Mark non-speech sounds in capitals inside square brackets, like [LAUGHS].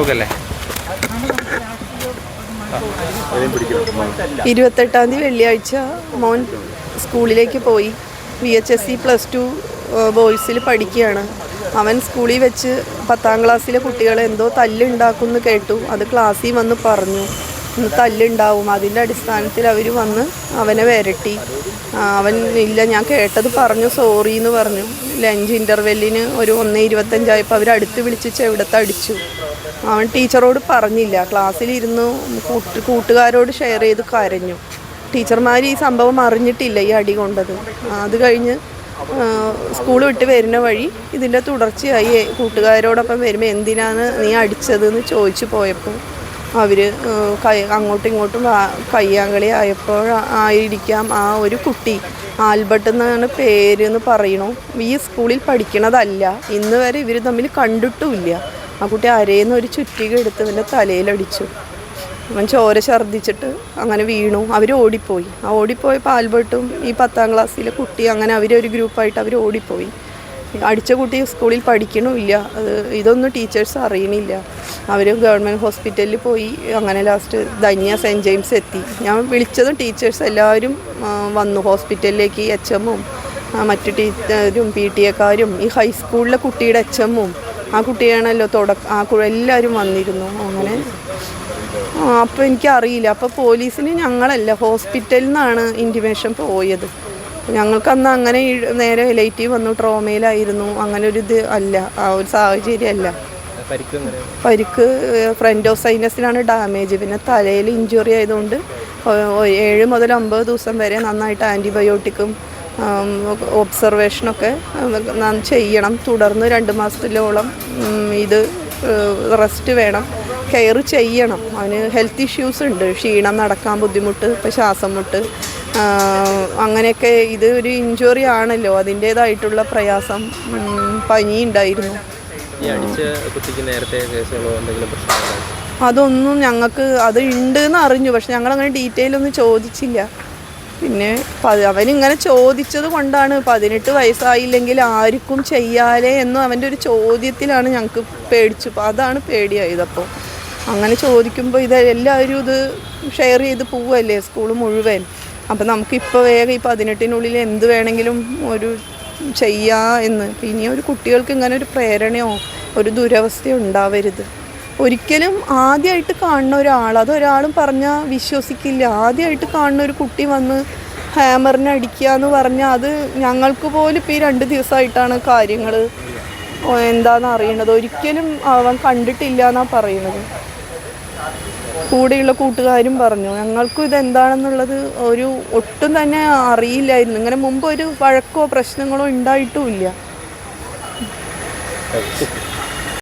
Okay അല്ലേ ഇരുപത്തെട്ടാം തീയതി വെള്ളിയാഴ്ച മോൻ സ്കൂളിലേക്ക് പോയി. V H S C plus two ബോയ്സിൽ പഠിക്കുകയാണ്. അവൻ സ്കൂളിൽ വെച്ച് പത്താം ക്ലാസ്സിലെ കുട്ടികളെ എന്തോ തല്ലുണ്ടാക്കുമെന്ന് കേട്ടു. അത് ക്ലാസ്സിൽ വന്ന് പറഞ്ഞു. തല്ലുണ്ടാവും. അതിന്റെ അടിസ്ഥാനത്തിൽ അവർ വന്ന് അവനെ വരട്ടി. അവൻ ഇല്ല ഞാൻ കേട്ടത് പറഞ്ഞു സോറി എന്ന് പറഞ്ഞു. ലഞ്ച് ഇന്റർവെല്ലിന് ഒരു ഒന്ന് ഇരുപത്തഞ്ചായപ്പോൾ അവർ അടുത്ത് വിളിച്ച് ചെവിടത്ത് അടിച്ചു. അവൻ ടീച്ചറോട് പറഞ്ഞില്ല. ക്ലാസ്സിലിരുന്നു കൂട്ട് കൂട്ടുകാരോട് ഷെയർ ചെയ്ത് കരഞ്ഞു. ടീച്ചർമാർ ഈ സംഭവം അറിഞ്ഞിട്ടില്ല ഈ അടി കൊണ്ടത്. അത് കഴിഞ്ഞ് സ്കൂൾ വിട്ട് വരുന്ന വഴി ഇതിന്റെ തുടർച്ചയായി കൂട്ടുകാരോടൊപ്പം വരുമ്പോൾ എന്തിനാണ് നീ അടിച്ചതെന്ന് ചോദിച്ചു പോയപ്പോൾ അവർ കൈ അങ്ങോട്ടും ഇങ്ങോട്ടും കയ്യാങ്കളി ആയപ്പോൾ ആയിരിക്കാം ആ ഒരു കുട്ടി. ആൽബർട്ട് എന്നാണ് പേര് എന്ന് പറയണു. ഈ സ്കൂളിൽ പഠിക്കണതല്ല. ഇന്ന് വരെ ഇവർ തമ്മിൽ കണ്ടിട്ടുമില്ല. ആ കുട്ടി അരേന്ന് ഒരു ചുറ്റിക എടുത്ത് ഇവന്റെ തലയിലടിച്ചു. അവൻ ചോര ഛർദ്ദിച്ചിട്ട് അങ്ങനെ വീണു. അവർ ഓടിപ്പോയി. ആ ഓടിപ്പോയപ്പോൾ ആൽബർട്ടും ഈ പത്താം ക്ലാസ്സിലെ കുട്ടി അങ്ങനെ അവരൊരു ഗ്രൂപ്പായിട്ട് അവർ ഓടിപ്പോയി. അടിച്ച കുട്ടി സ്കൂളിൽ പഠിക്കണമില്ല. അത് ഇതൊന്നും ടീച്ചേഴ്സ് അറിയണില്ല. അവർ ഗവൺമെന്റ് ഹോസ്പിറ്റലിൽ പോയി അങ്ങനെ ലാസ്റ്റ് ധന്യ സെന്റ് ജെയിംസ് എത്തി. ഞാൻ വിളിച്ചതും ടീച്ചേഴ്സ് എല്ലാവരും വന്നു. ഹോസ്പിറ്റലിലേക്ക് എച്ച് എമ്മും മറ്റു ടീച്ചറും പി ടി എക്കാരും ഈ ഹൈസ്കൂളിലെ കുട്ടിയുടെ എച്ച് എമ്മും ആ കുട്ടിയാണല്ലോ തുടക്ക ആ എല്ലാവരും വന്നിരുന്നു. അങ്ങനെ അപ്പോൾ എനിക്കറിയില്ല. അപ്പോൾ പോലീസിന് ഞങ്ങളല്ല ഹോസ്പിറ്റലിൽ നിന്നാണ് ഇന്റിമേഷൻ പോയത്. ഞങ്ങൾക്ക് അന്ന് അങ്ങനെ നേരെ എലൈറ്റീവ് വന്നു ട്രോമയിലായിരുന്നു. അങ്ങനെ ഒരു ഇത് അല്ല ആ ഒരു സാഹചര്യം അല്ല. ഫ്രണ്ട് ഓഫ് സൈനസിലാണ് ഡാമേജ് പിന്നെ തലയിൽ ഇഞ്ചുറി ആയതുകൊണ്ട് ഏഴ് മുതൽ അമ്പത് ദിവസം വരെ നന്നായിട്ട് ആന്റിബയോട്ടിക്കും ഒബ്സർവേഷനൊക്കെ നാം ചെയ്യണം. തുടർന്ന് രണ്ട് മാസത്തിലോളം ഇത് റെസ്റ്റ് വേണം. കെയർ ചെയ്യണം. അവന് ഹെൽത്ത് ഇഷ്യൂസ് ഉണ്ട്. ക്ഷീണം നടക്കാൻ ബുദ്ധിമുട്ട് ഇപ്പം ശ്വാസം മുട്ട് അങ്ങനെയൊക്കെ ഇത് ഒരു ഇഞ്ചുറി ആണല്ലോ. അതിന്റേതായിട്ടുള്ള പ്രയാസം പനി ഉണ്ടായിരുന്നു അതൊന്നും ഞങ്ങൾക്ക് അത് ഉണ്ട് എന്ന് അറിഞ്ഞു. പക്ഷെ ഞങ്ങൾ അങ്ങനെ ഡീറ്റെയിൽ ഒന്നും ചോദിച്ചില്ല. പിന്നെ അവൻ അവനിങ്ങനെ ചോദിച്ചത് കൊണ്ടാണ്. പതിനെട്ട് വയസ്സായില്ലെങ്കിൽ ആർക്കും ചെയ്യാലേ എന്ന് അവന്റെ ഒരു ചോദ്യത്തിലാണ് ഞങ്ങൾക്ക് പേടിച്ചു. അതാണ് പേടിയായത്. അപ്പോൾ അങ്ങനെ ചോദിക്കുമ്പോൾ ഇത് എല്ലാവരും ഇത് ഷെയർ ചെയ്ത് പോവല്ലേ? സ്കൂൾ മുഴുവൻ. അപ്പം നമുക്കിപ്പോൾ വേഗം ഈ പതിനെട്ടിനുള്ളിൽ എന്ത് വേണമെങ്കിലും ഒരു ചെയ്യാ എന്ന്. പിന്നെ ഒരു കുട്ടികൾക്ക് ഇങ്ങനെ ഒരു പ്രേരണയോ ഒരു ദുരവസ്ഥയോ ഉണ്ടാവരുത്. ഒരിക്കലും ആദ്യമായിട്ട് കാണുന്ന ഒരാൾ അതൊരാളും പറഞ്ഞാൽ വിശ്വസിക്കില്ല. ആദ്യമായിട്ട് കാണുന്ന ഒരു കുട്ടി വന്ന് ഹാമറിനെ അടിക്കുക എന്ന് പറഞ്ഞാൽ അത് ഞങ്ങൾക്ക് പോലും ഇപ്പോൾ ഈ രണ്ട് ദിവസമായിട്ടാണ് കാര്യങ്ങൾ എന്താണെന്ന് അറിയണത്. ഒരിക്കലും അവൻ കണ്ടിട്ടില്ല എന്നാണ് പറയുന്നത് കൂടെയുള്ള കൂട്ടുകാരും പറഞ്ഞു ഞങ്ങൾക്കും ഇതെന്താണെന്നുള്ളത് ഒരു ഒട്ടും തന്നെ അറിയില്ലായിരുന്നു. ഇങ്ങനെ മുമ്പ് ഒരു വഴക്കോ പ്രശ്നങ്ങളോ ഉണ്ടായിട്ടുമില്ല [LAUGHS]